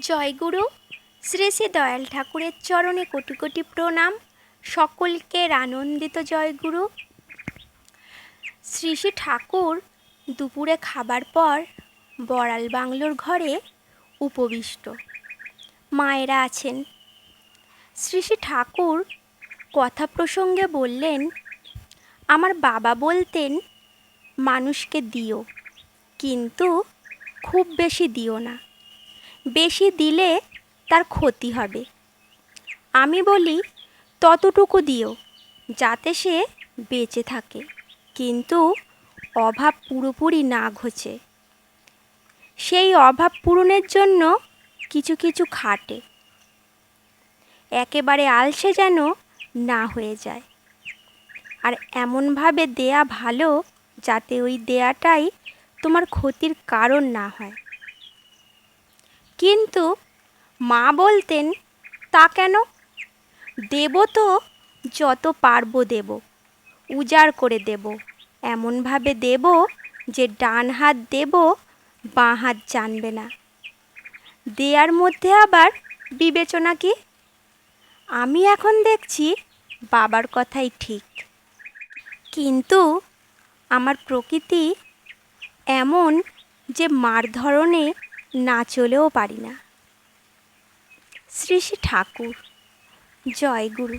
জয়গুরু শ্রী শ্রী দয়াল ঠাকুরের চরণে কোটি কোটি প্রণাম। সকলকে আনন্দিত জয়গুরু শ্রী শ্রী ঠাকুর দুপুরে খাবার পর বড়াল বাংলোর ঘরে উপবিষ্ট। মায়েরা আছেন। শ্রী শ্রী ঠাকুর কথা প্রসঙ্গে বললেন, আমার বাবা বলতেন, মানুষকে দিও, কিন্তু খুব বেশি দিও না। বেশি দিলে তার ক্ষতি হবে। আমি বলি, ততটুকু দিও, যাতে সে বেঁচে থাকে। কিন্তু অভাব পুরোপুরি না ঘোচে। সেই অভাব পূরণের জন্য কিছু কিছু খাটে। একেবারে আলসে যেন না হয়ে যায়। আর এমনভাবে দেয়া ভালো যাতে ওই দেয়াটাই তোমার ক্ষতির কারণ না হয়। কিন্তু মা বলতেন, তা কেন? দেব তো যত পারব দেব, উজাড় করে দেব। এমনভাবে দেব যে ডান হাত দেব, বাঁ হাত জানবে না। দেয়ার মধ্যে আবার বিবেচনা কি? আমি এখন দেখছি বাবার কথাই ঠিক। কিন্তু আমার প্রকৃতি এমন যে মার ধরনে না চলেও পারি না। শ্রী শ্রী ঠাকুর জয় গুরু।